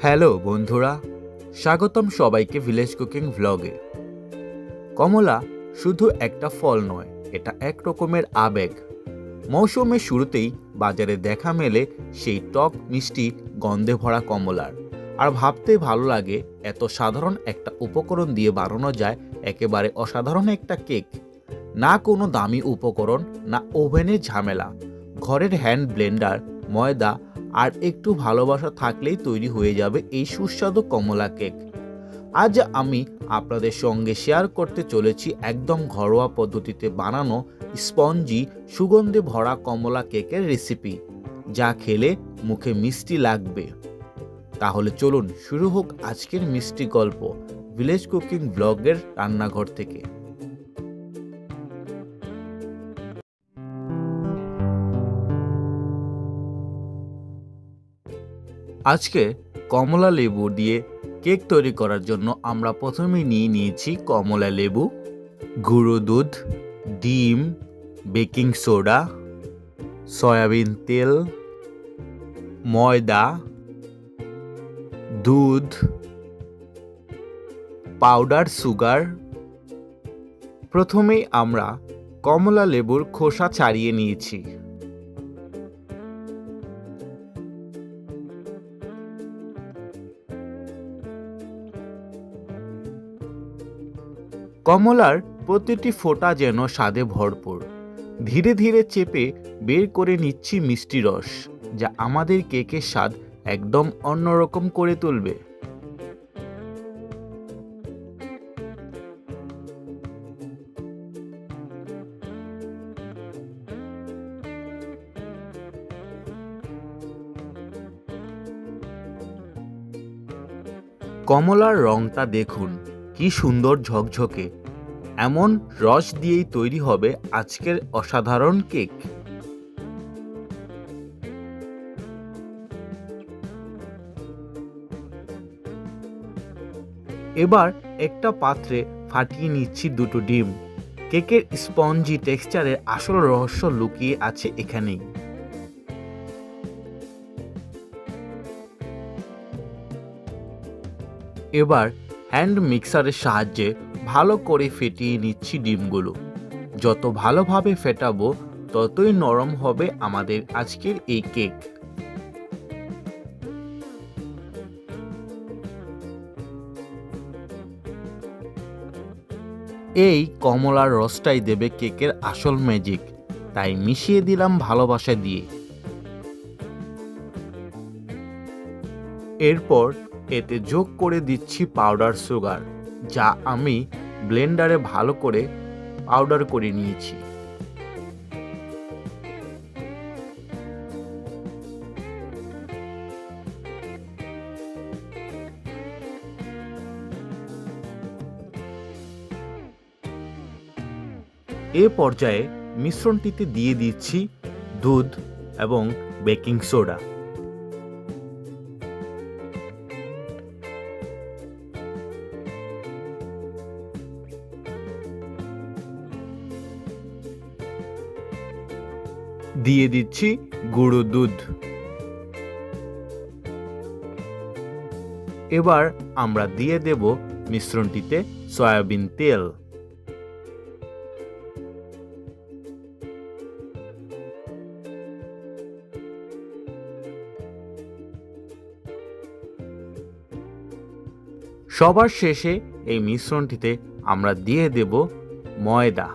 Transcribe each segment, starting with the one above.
Hello, বন্ধুরা। স্বাগতম সবাইকে ভিলেজ কুকিং ভ্লগে কমলা শুধু একটা ফল নয়, এটা এক রকমের আবেগ। মৌসুমের শুরুতেই বাজারে দেখা মেলে সেই টক, মিষ্টি, গন্ধে ভরা কমলার। আর ভাবতে ভালো লাগে, এত সাধারণ একটা উপকরণ দিয়ে বানানো যায়, একেবারে অসাধারণ একটা কেক। না কোনো দামি উপকরণ, না ওভেনের ঝামেলা। ঘরের হ্যান্ড ব্লেন্ডার, ময়দা আর একটু ভালোবাসা থাকলেই তৈরি হয়ে যাবে এই সুস্বাদু কমলা কেক। আজ আমি আপনাদের সঙ্গে শেয়ার করতে চলেছি একদম ঘরোয়া পদ্ধতিতে বানানো স্পঞ্জি সুগন্ধে ভরা কমলা কেকের রেসিপি যা খেলে মুখে মিষ্টি লাগবে। তাহলে চলুন শুরু হোক আজকের মিষ্টি গল্প ভিলেজ কুকিং ব্লগের রান্নাঘর থেকে। আজকে কমলা লেবু দিয়ে কেক তৈরি করার জন্য আমরা প্রথমে নিয়ে নিয়েছি কমলা লেবু, গুঁড়ো দুধ, ডিম, বেকিং সোডা, সয়াবিন তেল, ময়দা, দুধ, পাউডার, সুগার। প্রথমেই আমরা কমলা লেবুর খোসা ছাড়িয়ে নিয়েছি। কমলার প্রতিটি ফোঁটা যেন স্বাদে ভরপুর। ধীরে ধীরে চেপে বের করে নিচ্ছি মিষ্টি রস, যা আমাদের কেকের স্বাদ একদম অন্যরকম করে তুলবে। কমলার রংটা দেখুন। কি সুন্দর ঝকঝকে। এমন রস দিয়েই তৈরি হবে আজকের অসাধারণ কেক। এবার একটা পাত্রে ফাটিয়ে নিচ্ছি দুটো ডিম। কেকের স্পঞ্জি টেক্সচারের আসল রহস্য লুকিয়ে আছে এখানেই। এবার হ্যান্ড মিক্সারের সাহায্যে ভালো করে ফেটিয়ে নিচ্ছি ডিমগুলো। যত ভালোভাবে ফেটাবো, ততই নরম হবে আমাদের আজকের এই কেক। এই কমলার রসটাই দেবে কেকের আসল ম্যাজিক তাই মিশিয়ে দিলাম ভালোবাসা দিয়ে। এরপর এতে যোগ করে দিচ্ছি পাউডার সুগার যা আমি ব্লেন্ডারে ভালো করে পাউডার করে নিয়েছি। এ পর্যায়ে মিশ্রণটিতে দিয়ে দিচ্ছি দুধ এবং বেকিং সোডা। দিয়ে দিচ্ছি গুঁড়ো দুধ। এবার আমরা দিয়ে দেব মিশ্রণটিতে সয়াবিন তেল। সবার শেষে এই মিশ্রণটিতে আমরা দিয়ে দেব ময়দা।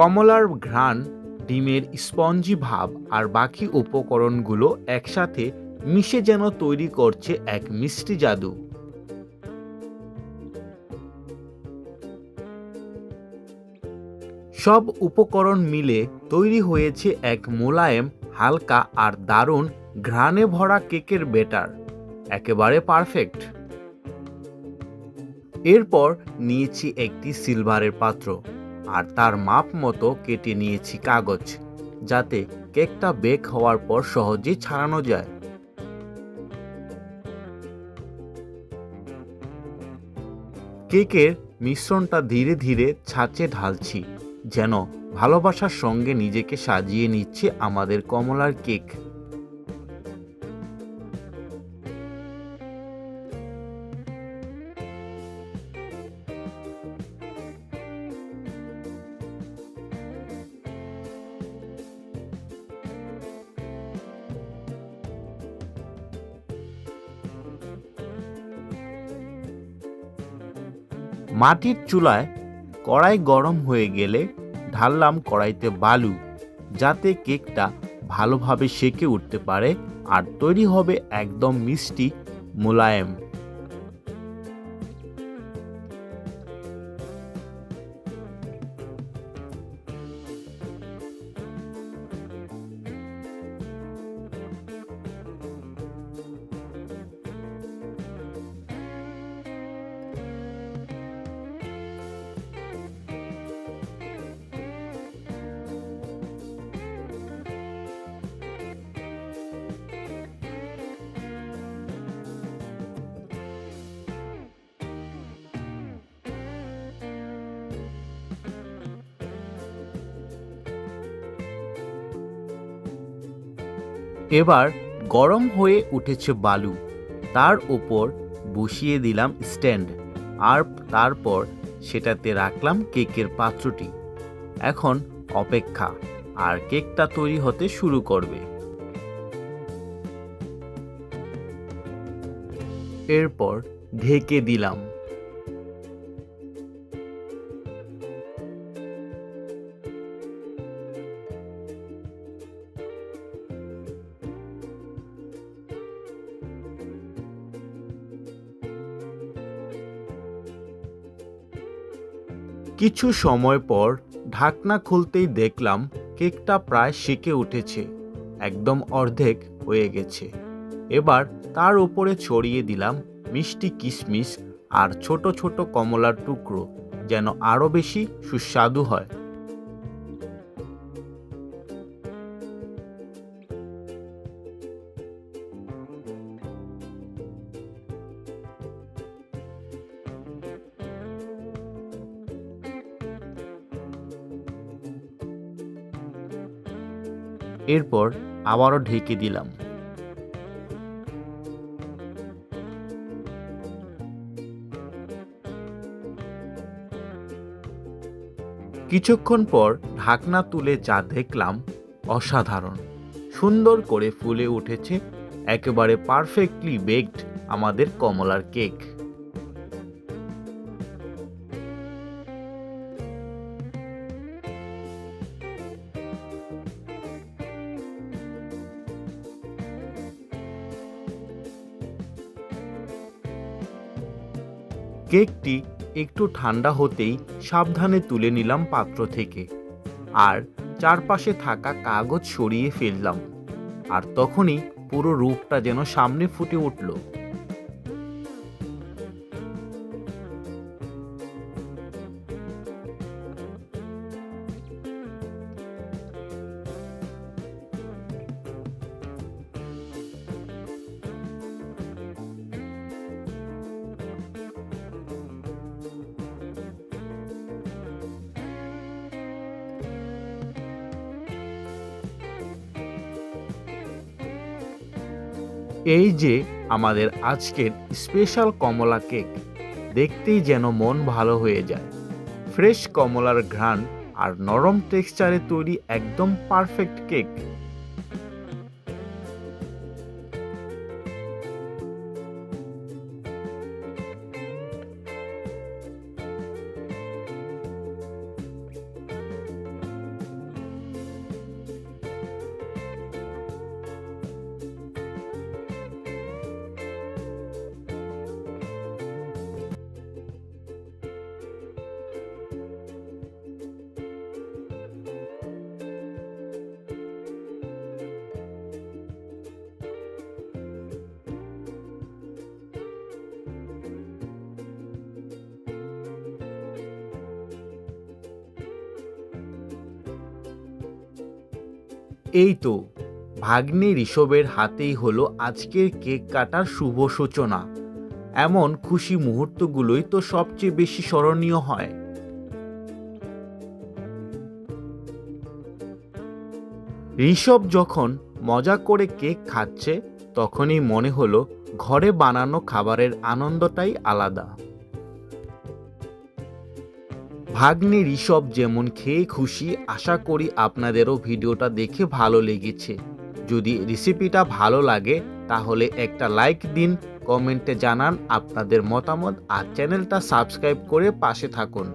কমলার ঘ্রাণ, ডিমের স্পঞ্জি ভাব আর বাকি উপকরণগুলো একসাথে মিশে যেন তৈরি করছে এক মিষ্টি জাদু। সব উপকরণ মিলে তৈরি হয়েছে এক মোলায়েম, হালকা আর দারুণ ঘ্রাণে ভরা কেকের বেটার। একেবারে পারফেক্ট। এরপর নিয়েছি একটি সিলভারের পাত্র। আর তার মাপ মতো কেটে নিয়েছি কাগজ, যাতে কেকটা বেক হওয়ার পর সহজেই ছাড়ানো যায়। কেকের মিশ্রণটা ধীরে ধীরে ছাঁচে ঢালছি, যেন ভালোবাসার সঙ্গে নিজেকে সাজিয়ে নিচ্ছে আমাদের কমলার কেক। মাটির চুলায় কড়াই গরম হয়ে গেলে ঢাললাম কড়াইতে বালু, যাতে কেকটা ভালোভাবে সেকে উঠতে পারে আর তৈরি হবে একদম মিষ্টি মোলায়েম। এবার গরম হয়ে উঠেছে বালু। তার ওপর বসিয়ে দিলাম স্ট্যান্ড। আর তারপর সেটাতে রাখলাম কেকের পাত্রটি। এখন অপেক্ষা, আর কেকটা তৈরি হতে শুরু করবে। এরপর ঢেকে দিলাম। কিছু সময় পর ঢাকনা খুলতেই দেখলাম কেকটা প্রায় শিকে উঠেছে, একদম অর্ধেক হয়ে গেছে। এবার তার উপরে ছড়িয়ে দিলাম মিষ্টি কিশমিশ আর ছোট ছোট কমলার টুকরো, যেন আরও বেশি সুস্বাদু হয়। এরপর আবারও ঢেকে দিলাম। কিছুক্ষণ পর ঢাকনা তুলে যা দেখলাম অসাধারণ। সুন্দর করে ফুলে উঠেছে, একেবারে পারফেক্টলি বেকড আমাদের কমলার কেক কেকটি একটু ঠান্ডা হতেই সাবধানে তুলে নিলাম পাত্র থেকে। আর চারপাশে থাকা কাগজ সরিয়ে ফেললাম। আর তখনই পুরো রূপটা যেন সামনে ফুটে উঠল। এই যে আমাদের আজকের স্পেশাল কমলা কেক, দেখতেই যেন মন ভালো হয়ে যায়। ফ্রেশ কমলার ঘ্রাণ আর নরম টেক্সচারে তৈরি একদম পারফেক্ট কেক। এই তো, ভাগ্নে ঋষভের হাতেই হলো আজকের কেক কাটার শুভ সূচনা। এমন খুশি মুহূর্তগুলোই তো সবচেয়ে বেশি স্মরণীয় হয়। ঋষভ যখন মজা করে কেক খাচ্ছে, তখনই মনে হলো ঘরে বানানো খাবারের আনন্দটাই আলাদা। ভাগ্নে ঋষভ যেমন খেয়ে খুশি, আশা করি আপনাদেরও ভিডিওটা দেখে ভালো লেগেছে। যদি রেসিপিটা ভালো লাগে, তাহলে একটা লাইক দিন, কমেন্টে জানান আপনাদের মতামত আর চ্যানেলটা সাবস্ক্রাইব করে পাশে থাকুন।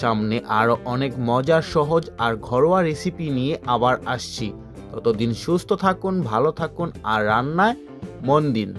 সামনে আরও অনেক মজার, সহজ আর ঘরোয়া রেসিপি নিয়ে আবার আসছি। ততদিন সুস্থ থাকুন, ভালো থাকুন আর রান্নায় মন দিন।